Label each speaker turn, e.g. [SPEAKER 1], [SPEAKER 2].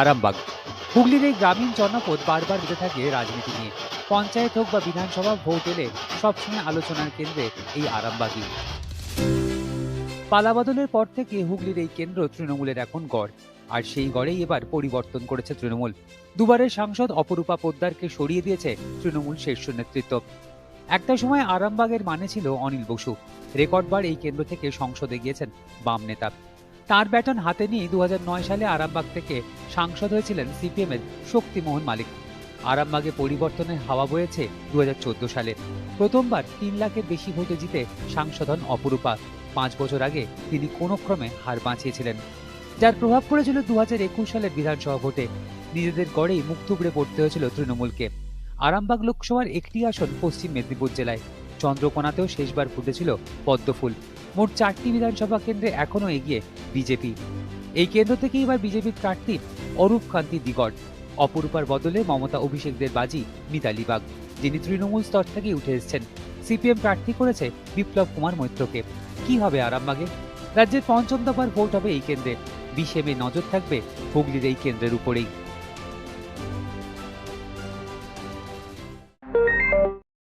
[SPEAKER 1] আরামবাগ। হুগলির এই গ্রামীণ জনপদ বারবার বেঁধে থাকে রাজনীতি নিয়ে। পঞ্চায়েত হোক বা বিধানসভা ভোট এলে সবসময় আলোচনার কেন্দ্রে এই আরামবাগই। পালাবদলের পর থেকে হুগলির এই কেন্দ্র তৃণমূলের এখন গড়। আর সেই গড়েই এবার পরিবর্তন করেছে তৃণমূল। দুবারের সাংসদ অপরূপা পোদ্দারকে সরিয়ে দিয়েছে তৃণমূল শীর্ষ নেতৃত্ব। একটা সময় আরামবাগের মানে ছিল অনিল বসু। রেকর্ডবার এই কেন্দ্র থেকে সংসদে গিয়েছেন বাম নেতা। তার ব্যাটন হাতে নিয়ে দু হাজার নয় সালে আরামবাগ থেকে সাংসদ হয়েছিলেন সিপিএম এর শক্তিমোহন মালিক। আরামবাগে পরিবর্তনের হাওয়া বয়েছে দুহাজার চোদ্দ সালে। প্রথমবার তিন লাখের বেশি ভোটে জিতে সাংসদ হন অপরূপা। পাঁচ বছর আগে তিনি কোনো ক্রমে হার বাঁচিয়েছিলেন। যার প্রভাব পড়েছিল দু হাজার একুশ সালের বিধানসভা ভোটে। নিজেদের গড়েই মুখ থুবড়ে পড়তে হয়েছিল তৃণমূলকে। আরামবাগ লোকসভার একটি আসন পশ্চিম মেদিনীপুর জেলায়। চন্দ্রকোনাতেও শেষবার ফুটেছিল পদ্মফুল। মোট চারটি বিধানসভা কেন্দ্রে এখনও এগিয়ে বিজেপি। এই কেন্দ্র থেকে এবার বিজেপির প্রার্থী অরূপ কান্তি দিগড়। অপরূপার বদলে মমতা অভিষেকদের বাজি মিতালি বাগ, যিনি তৃণমূল স্তর থেকে উঠে এসেছেন। সিপিএম প্রার্থী করেছে বিপ্লব কুমার মৈত্রকে। কি হবে আরামবাগে? রাজ্যের পঞ্চম দফার ভোট হবে এই কেন্দ্রে। বিশে মে নজর থাকবে হুগলির এই কেন্দ্রের উপরেই।